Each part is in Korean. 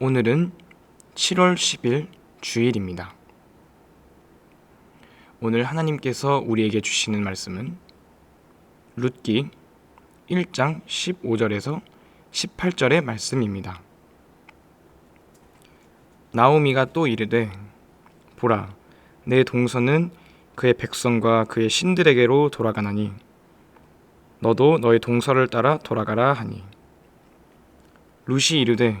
오늘은 7월 10일 주일입니다. 오늘 하나님께서 우리에게 주시는 말씀은 룻기 1장 15절에서 18절의 말씀입니다. 나오미가 또 이르되 보라 내 동서는 그의 백성과 그의 신들에게로 돌아가나니 너도 너의 동서를 따라 돌아가라 하니 룻이 이르되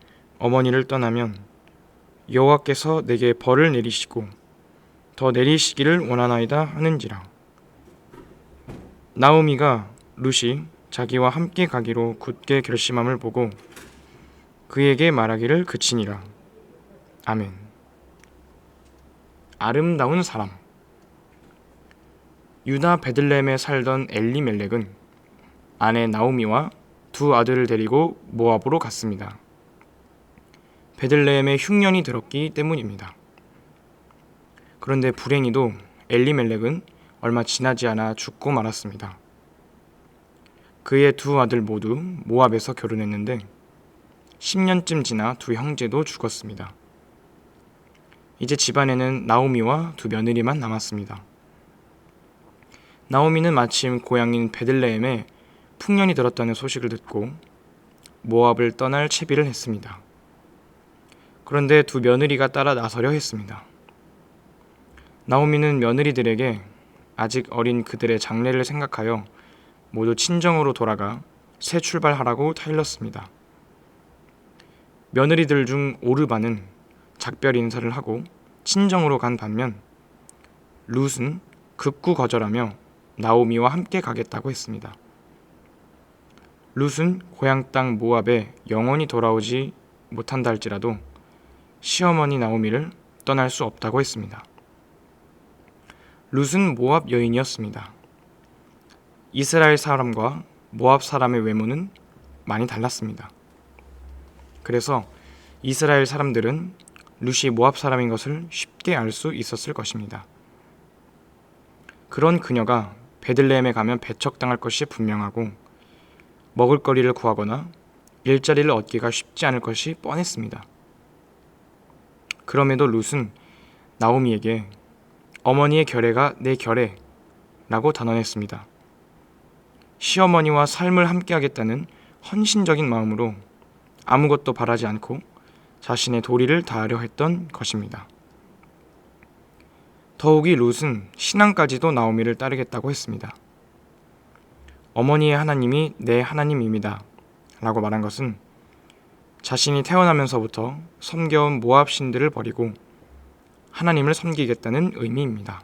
어머니를 떠나면 여호와께서 내게 벌을 내리시고 더 내리시기를 원하나이다 하는지라. 나오미가 룻이 자기와 함께 가기로 굳게 결심함을 보고 그에게 말하기를 그치니라. 아멘. 아름다운 사람. 유다 베들레헴에 살던 엘리멜렉은 아내 나오미와 두 아들을 데리고 모압으로 갔습니다. 베들레헴에 흉년이 들었기 때문입니다. 그런데 불행히도 엘리멜렉은 얼마 지나지 않아 죽고 말았습니다. 그의 두 아들 모두 모압에서 결혼했는데 10년쯤 지나 두 형제도 죽었습니다. 이제 집안에는 나오미와 두 며느리만 남았습니다. 나오미는 마침 고향인 베들레헴에 풍년이 들었다는 소식을 듣고 모압을 떠날 채비를 했습니다. 그런데 두 며느리가 따라 나서려 했습니다. 나오미는 며느리들에게 아직 어린 그들의 장래를 생각하여 모두 친정으로 돌아가 새 출발하라고 타일렀습니다. 며느리들 중 오르바는 작별 인사를 하고 친정으로 간 반면 룻은 극구 거절하며 나오미와 함께 가겠다고 했습니다. 룻은 고향 땅 모압에 영원히 돌아오지 못한다 할지라도 시어머니 나오미를 떠날 수 없다고 했습니다. 룻은 모압 여인이었습니다. 이스라엘 사람과 모압 사람의 외모는 많이 달랐습니다. 그래서 이스라엘 사람들은 룻이 모압 사람인 것을 쉽게 알 수 있었을 것입니다. 그런 그녀가 베들레헴에 가면 배척당할 것이 분명하고 먹을 거리를 구하거나 일자리를 얻기가 쉽지 않을 것이 뻔했습니다. 그럼에도 룻은 나오미에게 어머니의 결애가 내 결애라고 단언했습니다. 시어머니와 삶을 함께하겠다는 헌신적인 마음으로 아무것도 바라지 않고 자신의 도리를 다하려 했던 것입니다. 더욱이 룻은 신앙까지도 나오미를 따르겠다고 했습니다. 어머니의 하나님이 내 하나님입니다. 라고 말한 것은 자신이 태어나면서부터 섬겨온 모압 신들을 버리고 하나님을 섬기겠다는 의미입니다.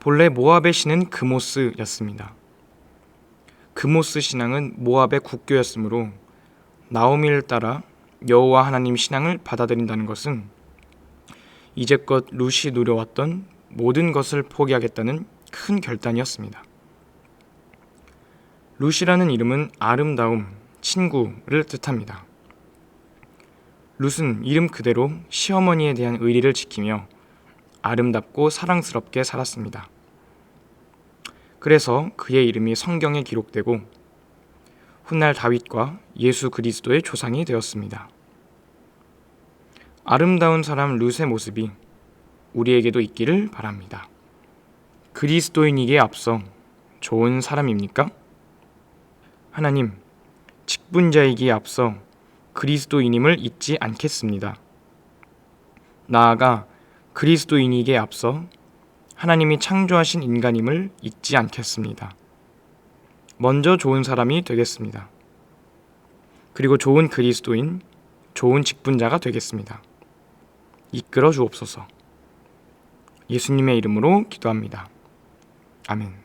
본래 모압의 신은 그모스였습니다. 그모스 신앙은 모압의 국교였으므로 나오미를 따라 여호와 하나님 신앙을 받아들인다는 것은 이제껏 룻이 누려왔던 모든 것을 포기하겠다는 큰 결단이었습니다. 룻이라는 이름은 아름다움, 친구를 뜻합니다. 룻은 이름 그대로 시어머니에 대한 의리를 지키며 아름답고 사랑스럽게 살았습니다. 그래서 그의 이름이 성경에 기록되고 훗날 다윗과 예수 그리스도의 조상이 되었습니다. 아름다운 사람 룻의 모습이 우리에게도 있기를 바랍니다. 그리스도인이기에 앞서 좋은 사람입니까? 하나님, 직분자이기에 앞서 그리스도인임을 잊지 않겠습니다. 나아가 그리스도인이기에 앞서 하나님이 창조하신 인간임을 잊지 않겠습니다. 먼저 좋은 사람이 되겠습니다. 그리고 좋은 그리스도인, 좋은 직분자가 되겠습니다. 이끌어 주옵소서. 예수님의 이름으로 기도합니다. 아멘.